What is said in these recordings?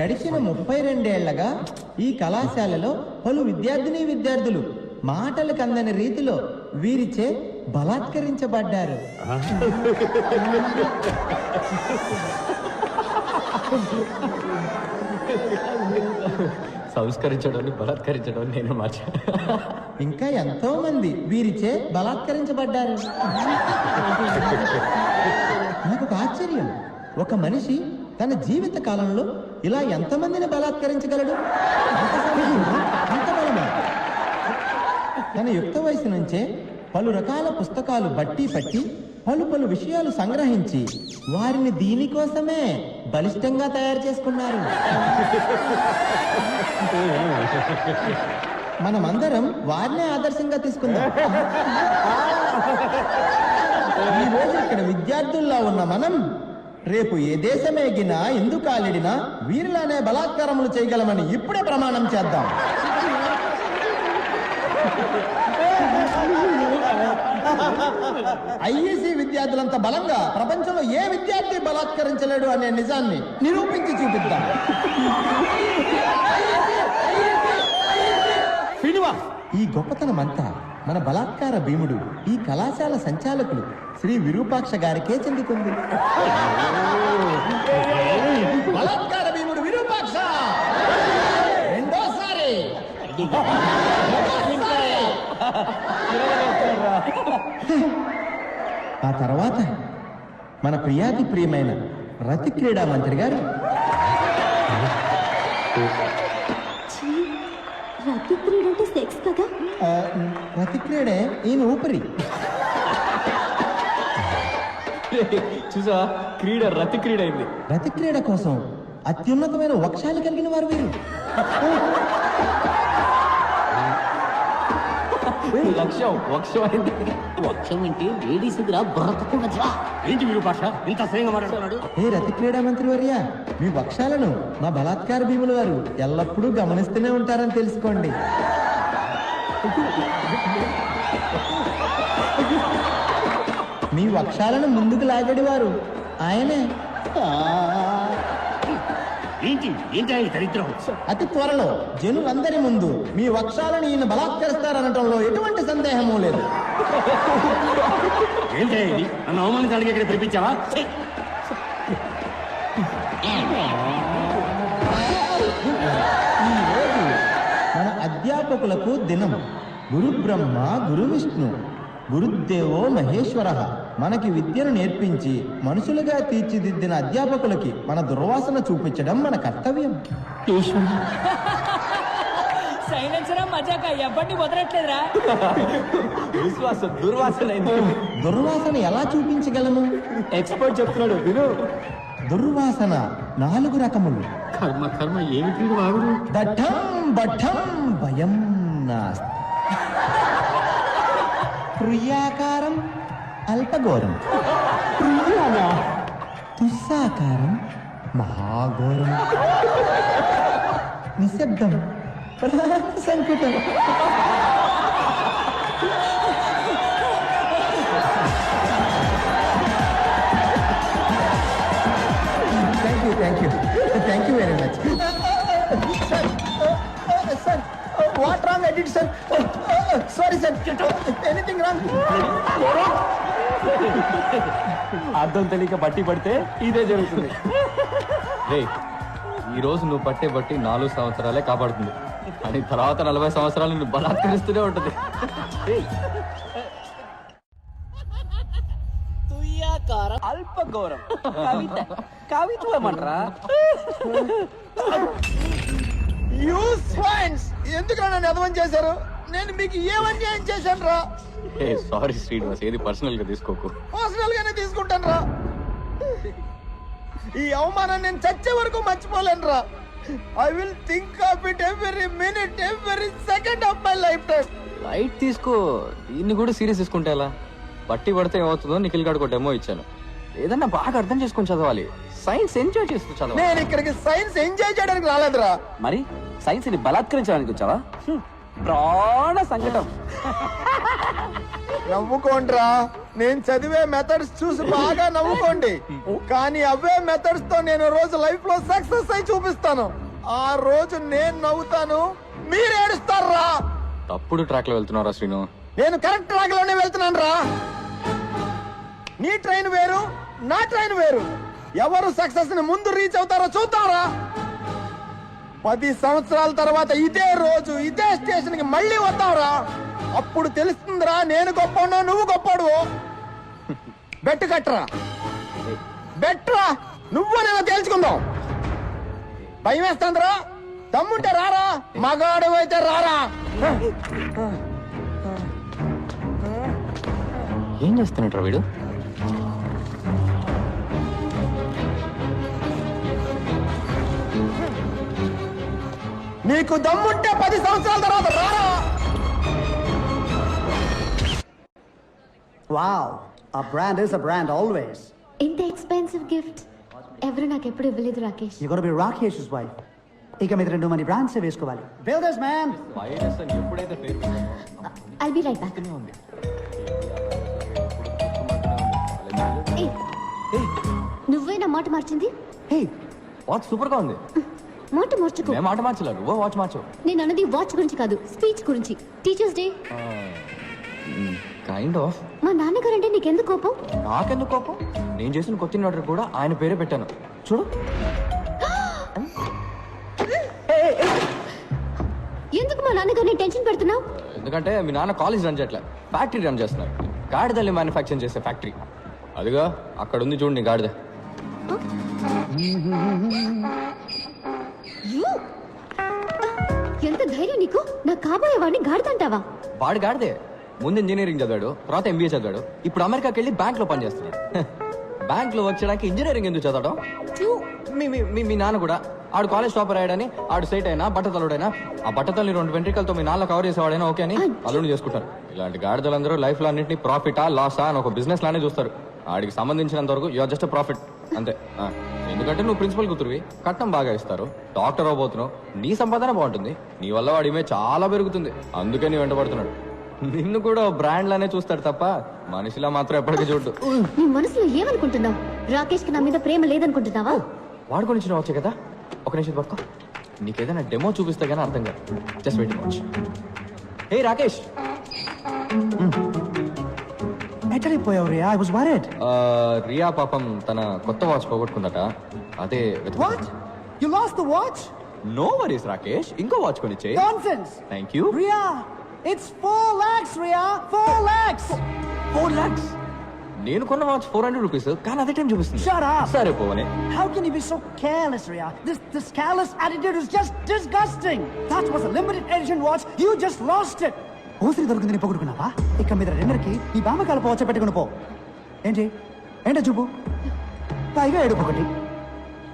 గడిచిన ముప్పై రెండేళ్ళగా ఈ కళాశాలలో పలు విద్యార్థిని విద్యార్థులు మాటలు కందని రీతిలో వీరిచే బలాత్కరించబడ్డారు. సంస్కరించడం బలాత్కరించడం నేను మార్చా ఇంకా ఎంతో మంది వీరిచే బలాత్కరించబడ్డారు. నాకు ఒక ఆశ్చర్యం. ఒక మనిషి తన జీవిత కాలంలో ఇలా ఎంతమందిని బలాత్కరించగలడు? అంత తన యుక్త వయసు నుంచే పలు రకాల పుస్తకాలు బట్టి పట్టి పలు పలు విషయాలు సంగ్రహించి వారిని దీనికోసమే బలిష్టంగా తయారు చేసుకున్నారు. మనమందరం వారినే ఆదర్శంగా తీసుకుందాం. ఈ రోజు ఇక్కడ విద్యార్థుల్లో ఉన్న మనం రేపు ఏ దేశమేగినా ఎందుకు కాలిడినా వీరిలానే బలాత్కారములు చేయగలమని ఇప్పుడే ప్రమాణం చేద్దాం. ఐఈసీ విద్యార్థులంత బలంగా ప్రపంచంలో ఏ విద్యార్థి బలాత్కరించలేడు అనే నిజాన్ని నిరూపించి చూపిద్దాం. ఈ గొప్పతనం అంతా మన బలాత్కార భీముడు ఈ కళాశాల సంచాలకులు శ్రీ విరూపాక్ష గారికే చెందుతుంది. బలాత్కార భీముడు విరూపాక్ష! రెండోసారి! ఆ తర్వాత మన ప్రియాతి ప్రియమైన రతి క్రీడా మంత్రి గారు. రతి క్రీడ అంటే సెక్స్ కదా? ఆ, రతి క్రీడే ఈయన ఊపిరి. చూసా క్రీడ రతి క్రీడ అయింది రతి క్రీడ కోసం అత్యున్నతమైన వక్షాలు కలిగిన వారు వీరు. లక్ష్యం వక్షం అయింది వక్షం ఏంటి లేడీస్ దగ్గర బ్రతకుండా ఏంటి మీరు భాష ఇంత అసహ్యంగా మాట్లాడుతున్నాడు. ఏ రతి క్రీడా మంత్రి వర్య మీ వక్షాలను మా బలాత్కార భీముల వారు ఎల్లప్పుడూ గమనిస్తూనే ఉంటారని తెలుసుకోండి. మీ వక్షాలను ముందుకు లాగడి వారు ఆయనే ఏంటి? ఏంటి ఈ దరిద్రం? అతి త్వరలో జనులందరి ముందు మీ వక్షాలను ఈయన బలాత్కరిస్తారనటంలో ఎటువంటి సందేహము లేదు. ఏంటి ఇది? నన్ను అవమానించడానికి ఇక్కడ పిలిపించావా? ఛీ! ఈరోజు మన అధ్యాపకులకు దినం. గురు బ్రహ్మ గురు విష్ణు గురుదేవో మహేశ్వర. మనకి విద్యను నేర్పించి మనుషులుగా తీర్చిదిద్దిన అధ్యాపకులకి మన దుర్వాసన చూపించడం మన కర్తవ్యం. సైలెన్సరా మజాక? ఎవరిని వదలట్లేదురా. విశ్వాస దుర్వాసన దుర్వాసన ఎలా చూపించగలము ఎక్స్పర్ట్ చెప్తున్నాడు విను. దుర్వాసన నాలుగు రకములు. కర్మ కర్మ ఏమిటి బఠం భయం నాస్తి. ప్రియాకారం అల్పఘోరం తుస్సాకారం మహాఘోరం నిశ్శబ్దం సంకుటం thank you thank you thank you very much sir sir what wrong I did sir sorry sir anything wrong అర్థం తెలియక బట్టి పడితే ఇదే జరుగుతుంది. రే ఈ రోజు నువ్వు పట్టే బట్టి నాలుగు సంవత్సరాలే కాపాడుతుంది. అని తర్వాత నలభై సంవత్సరాలు నువ్వు బలాత్కరిస్తూనే ఉంటుంది. ఏయ్. అల్పఘోరం కవిత. కవిత్వం అంటారా యూ స్వైన్స్ ఎందుకు నన్ను చేశారు? నేను మీకు ఏం అన్యాయం చేశాను రా ఏ సారీ శ్రీనివాస్ ఏది పర్సనల్గా తీసుకోకు. పర్సనల్ గానే తీసుకుంటాను రా ఈ అవమానం నేను చచ్చే వరకు మర్చిపోలేను రా I will think of it every minute every second of my life time light తీసుకో దీన్ని కూడా సీరియస్ తీసుకుంటే ఎలా? పట్టి పడితే ఏమవుతుందో నిఖిల్ గడ్ డెమో ఇచ్చాను. ఏదన్నా బాగా అర్థం చేసుకొని చదవాలి. సైన్స్ ఎంజాయ్ చేస్తూ చదవాలి. నేను ఇక్కడికి సైన్స్ ఎంజాయ్ చేయడానికి రాలేదురా. మరి? సైన్స్ని బలాత్కరించడానికి వచ్చావా. ప్రాణ సంకటం. నవ్వుకోండ్రా. నేను చదివే మెథడ్స్ చూసి బాగా నవ్వుకోండి. కానీ అవే మెథడ్స్తో నేను రోజు లైఫ్లో సక్సెస్ అయి చూపిస్తాను. ఆ రోజు నేను నవ్వుతాను. మీరు ఏడుస్తారా? తప్పుడు ట్రాక్లో వెళ్తున్నారా శ్రీను. నేను కరెక్ట్ ట్రాక్లోనే వెళ్తున్నాను రా నీ ట్రైన్ వేరు నా ట్రైన్ వేరు. ఎవరు సక్సెస్ని ముందు రీచ్ అవుతారో చూద్దారా. పది సంవత్సరాల తర్వాత ఇదే రోజు ఇదే స్టేషన్కి మళ్ళీ వద్దాంరా. అప్పుడు తెలుస్తుందిరా నేను గొప్ప నువ్వు గొప్పడు బెట్ కట్టరా. బెట్రా నువ్వు నేను తేల్చుకుందాం. భయం వేస్తుందిరా. దమ్ముంటే రారా. మగాడు అయితే రారా. ఏం చేస్తున్నట్రా వీడు? నీకు దమ్ముంటే పది సంవత్సరాల తర్వాత రారా. Wow, a brand is a brand always. ఇంత ఎక్స్పెన్సివ్ గిఫ్ట్ ఎవరు నాకు ఎప్పుడు ఇవ్వలేదు Rakesh. You gotta be Rakesh's wife. ఇక మీద రెండు మంది బ్రాండ్స్ వేసుకోవాలి. Builders man I be right back నువ్వే నా మాట మార్చింది? హే వాచ్ సూపర్గా ఉంది? మాట మార్చుకో. మేము మాట మార్చలేదు నువ్వు వాచ్ మార్చవు నేను అన్నది వాచ్ గురించి కాదు స్పీచ్ గురించి. టీచర్స్ డే కైండ్ ఆఫ్ మా నాన్నగారంటే నీకెందుకు కోపం? నాకెందుకు కోపం? నేను చేసిన కొత్త ఆర్డర్ కూడా ఆయన పేరే పెట్టాను. చూడు. ఎందుకు మా నాన్నగారిని టెన్షన్ పెడుతున్నావు? ఎందుకంటే మీ నాన్న కాలేజ్ రన్ చేయట్లే. ఫ్యాక్టరీ రన్ చేస్తున్నారు గాడిదల్ని మ్యానుఫ్యాక్చరింగ్ చేసే ఫ్యాక్టరీ అదిగా అక్కడ ఉంది చూడండి గాడిద. ధైర్యం నీకు? నా కాబోయే వాడిని గాడుతంటావా వాడు గాడిదే. ముందు ఇంజనీరింగ్ చదివాడు తర్వాత ఎంబీఏ చదివాడు. ఇప్పుడు అమెరికాకి వెళ్ళి బ్యాంక్లో పనిచేస్తున్నాడు. బ్యాంక్లో వర్క్ చేయడానికి ఇంజనీరింగ్ ఎందుకు చదవడం? మీ మీ- మీ మీ నాన్న కూడా. ఆడు కాలేజ్ టాపర్ అయ్యాడని ఆడు సైట్ అయినా బట్టతలుడైనా ఆ బట్టతల్ని రెండు వెంట్రికలతో మీ నాన్న కవర్ చేసేవాడైనా ఓకే అని అల్లుడు చేసుకుంటారు. ఇలాంటి గాడిదలందరూ లైఫ్లో అన్నింటినీ ప్రాఫిటా లాసా అని ఒక బిజినెస్ లానే చూస్తారు. ఆడికి సంబంధించినంత వరకు యువర్ జస్ట్ ప్రాఫిట్. అంతే. ఆ. ఎందుకంటే నువ్వు ప్రిన్సిపల్ కూతురువి. కట్నం బాగా ఇస్తారు. డాక్టర్ అవబోతున్నావు. నీ సంపాదన బాగుంటుంది. నీ వల్ల వాడి ఇమేజ్ చాలా పెరుగుతుంది. అందుకే నీ వెంటబడుతున్నాడు నిన్ను కూడా బ్రాండ్ లానే చూస్తాడు తప్ప మనిషిలా మాత్రం ఎప్పటికీ చూడు నీ మనసులో ఏమనుకుంటున్నావు? రాకేష్కి నా మీద ప్రేమ లేదనుకుంటున్నావా? వాడుకొని ఇచ్చిన వచ్చే కదా? ఒక నిమిషం పట్టుకో. నీకేదైనా డెమో చూపిస్తే గానీ అర్థం కాదు. Just wait watch hey Rakesh. ఎక్కడిపోయావు Riya I was worried Riya పాపం తన కొత్త వాచ్ పోగొట్టుకుందట అదే what you lost the watch no worries Rakesh ఇంకో watch కొనిచ్చే nonsense thank you Riya it's 4 lakhs Riya 4 lakhs four lakhs నేను కొన్న వాచ్ ఫోర్ హండ్రెడ్ రూపీస్ కానీ అదే టైం చూపిస్తుంది Shut up. సరే పోవనే How can you be so careless, Ria? This this careless attitude is just disgusting. That was a limited edition watch. You just lost it. ఊసిరి దొరికిందని పొగుడుకున్నావా ఇక మీద డిన్నర్కి ఈ బామకాల పోవచ్చ పెట్టుకుని పో ఏంటి ఏంటో చూపు పైగా ఏడుపు ఒకటి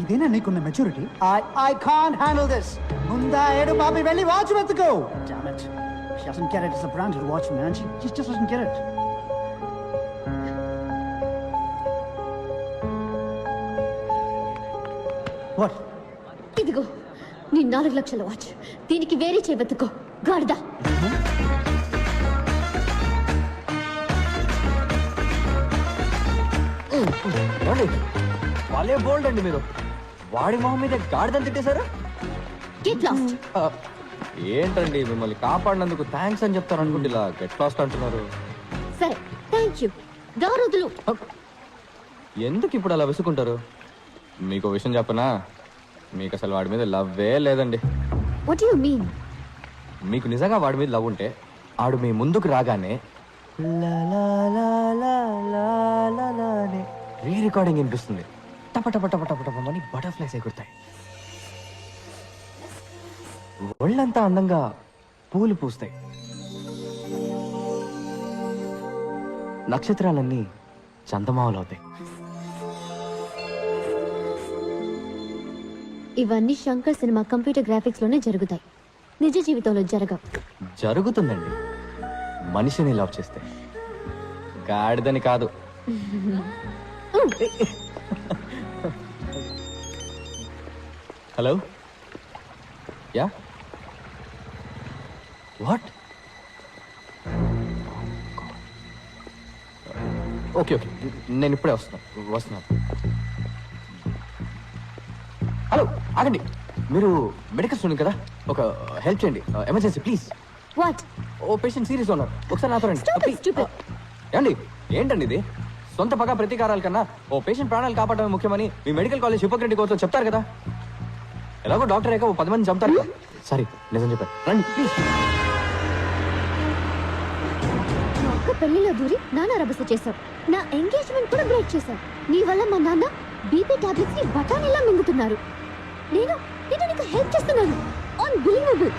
ఇదేనా నీకున్న maturity I I can't handle this ముందా ఏడు బాబి వెళ్ళి వాచ్ వెతుకో Damn it. She doesn't get it. It's a branded watch, man. She, she just doesn't get it. What? ఇదిగో నీ నాలుగు లక్షల వాచ్ దీనికి వేరే చేయబెత్తుకో గాడిదా ఏమండి? వాళ్ళే బోల్డ్ అండి మీరు. వాడి మొహం మీద గాడిదని తిట్టేశారు? గెట్ లాస్ట్ ఆ, ఏంటండి మిమ్మల్ని కాపాడినందుకు థ్యాంక్స్ అని చెప్తారు అనుకుంటే ఇలా గెట్ లాస్ట్ అంటున్నారు. సరే థ్యాంక్ యూ దారుదులు ఎందుకు ఇప్పుడు అలా విసుకుంటారు? మీకు ఓ విషయం చెప్పనా? మీకు అసలు వాడి మీద లవ్వే లేదండి. వాట్ యు మీన్ మీకు నిజంగా వాడి మీద లవ్ ఉంటే ఆడు మీ ముందుకు రాగానే రీ రికార్డింగ్ వినిపిస్తుంది. టప టప టప టప టప అని బటర్ఫ్లైస్ ఎగురుతాయి. ఒళ్ళంతా అందంగా పూలు పూస్తాయి. నక్షత్రాలన్నీ చందమామలు అవుతాయి ఇవన్నీ శంకర్ సినిమా కంప్యూటర్ గ్రాఫిక్స్లోనే జరుగుతాయి. నిజ జీవితంలో జరగవు. జరుగుతుందండి. మనిషిని లవ్ చేస్తే. గాడిదని కాదు. Hello? Yeah? What? Okay okay. నేను ఇప్పుడే వస్తున్నాను వస్తున్నాను హలో ఆగండి. మీరు మెడికల్ స్టూడెంట్ కదా? ఒక హెల్ప్ చేయండి. Emergency please. వాట్? ఓ పేషెంట్ సీరియస్ ఉన్నారు ఒకసారి నాతో రండి. ఏంటండి ఇది? సొంత పగ ప్రతీకారాల కన్నా ఓ పేషెంట్ ప్రాణాలు కాపాడమే ముఖ్యమని మీ మెడికల్ కాలేజ్ హిపోక్రెటిక్ కోర్సులో చెప్తారు కదా. ఎలాగో డాక్టర్ అయ్యాక ఓ పది మంది చంపుతారు కదా. సారీ నిజం చెప్పారు రండి ప్లీజ్ ఒక్క పెళ్ళిలో దూరి నాన్న రభస చేశావు నా ఎంగేజ్మెంట్ కూడా బ్రేక్ చేశావు నీ వల్ల మా నాన్న బీపీ టాబ్లెట్స్ని బఠానీలా మింగుతున్నారు. నేను నేను నీకు హెల్ప్ చేస్తున్నాను. అన్బిలీవబుల్